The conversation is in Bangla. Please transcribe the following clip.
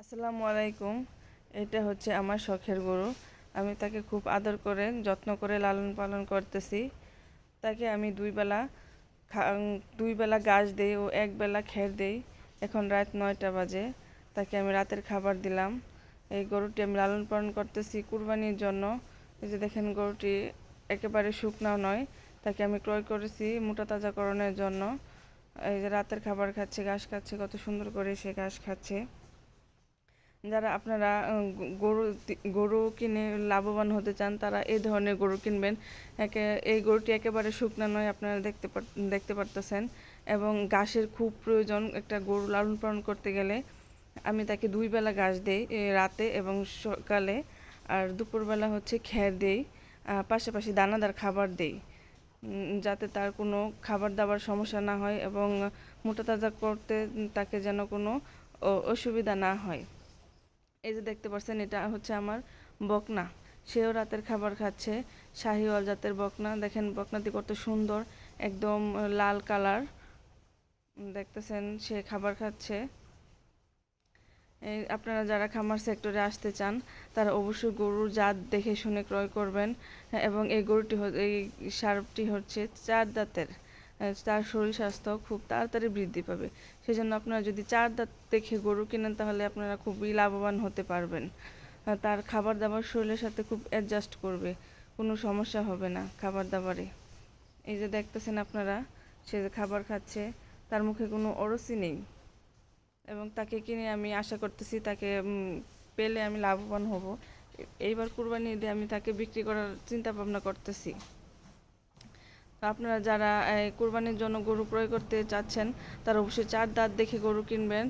আসসালামু আলাইকুম। এটা হচ্ছে আমার শখের গরু। আমি তাকে খুব আদর করে যত্ন করে লালন পালন করতেছি। তাকে আমি দুই বেলা খা উম, দুই ও এক বেলা খের দেই। এখন রাত নয়টা বাজে। তাকে আমি রাতের খাবার দিলাম। এই গরুটি আমি লালন পালন করতেছি কুরবানির জন্য। এই যে দেখেন গরুটি একেবারে শুকনাও নয়। তাকে আমি ক্রয় করেছি মোটা তাজাকরণের জন্য। এই যে রাতের খাবার খাচ্ছে ঘাস খাচ্ছে কত সুন্দর করে সে ঘাস খাচ্ছে। যারা আপনারা গরু গরু কিনে লাভবান হতে চান, তারা এই ধরনের গরু কিনবেন। একে, এই গরুটি একেবারে শুকনো নয়, আপনারা দেখতে দেখতে পারতেছেন। এবং ঘাসের খুব প্রয়োজন একটা গরু লালন পালন করতে গেলে। আমি তাকে দুই বেলা ঘাস দেই রাতে এবং সকালে। আর দুপুরবেলা হচ্ছে খ্যার দেই পাশাপাশি দানাদার খাবার দেই। যাতে তার কোনো খাবার দাবার সমস্যা না হয় এবং মোটা তাজা করতে তাকে যেন কোনো অসুবিধা না হয়। এই যে দেখতে পাচ্ছেন এটা হচ্ছে আমার বকনা। সেও রাতের খাবার খাচ্ছে। শাহিওয়াল জাতের বকনা। দেখেন বকনাটি কত সুন্দর একদম লাল কালার। দেখতেছেন সে খাবার খাচ্ছে। আপনারা যারা খামার সেক্টরে আসতে চান তারা অবশ্যই গরুর জাত দেখে শুনে ক্রয় করবেন। হ্যাঁ, এবং এই গরুটি এই সারটি হচ্ছে চার দাঁতের। তার শরীর স্বাস্থ্য খুব তাড়াতাড়ি বৃদ্ধি পাবে। সেজন্য আপনারা যদি চার দাঁত দেখে গরু কিনেন, তাহলে আপনারা খুবই লাভবান হতে পারবেন। তার খাবার দাবার শরীরের সাথে খুব অ্যাডজাস্ট করবে। কোনো সমস্যা হবে না খাবার দাবারে এই যে দেখতেছেন আপনারা, সে যে খাবার খাচ্ছে, তার মুখে কোনো অরসি নেই। এবং তাকে কিনে আমি আশা করতেছি তাকে পেলে আমি লাভবান হব। এইবার কুরবানি ঈদে আমি তাকে বিক্রি করার চিন্তা ভাবনা করতেছি। আপনারা যারা কোরবানির জন্য গরু ক্রয় করতে চাচ্ছেন, তারা অবশ্যই চার দাঁত দেখে গরু কিনবেন।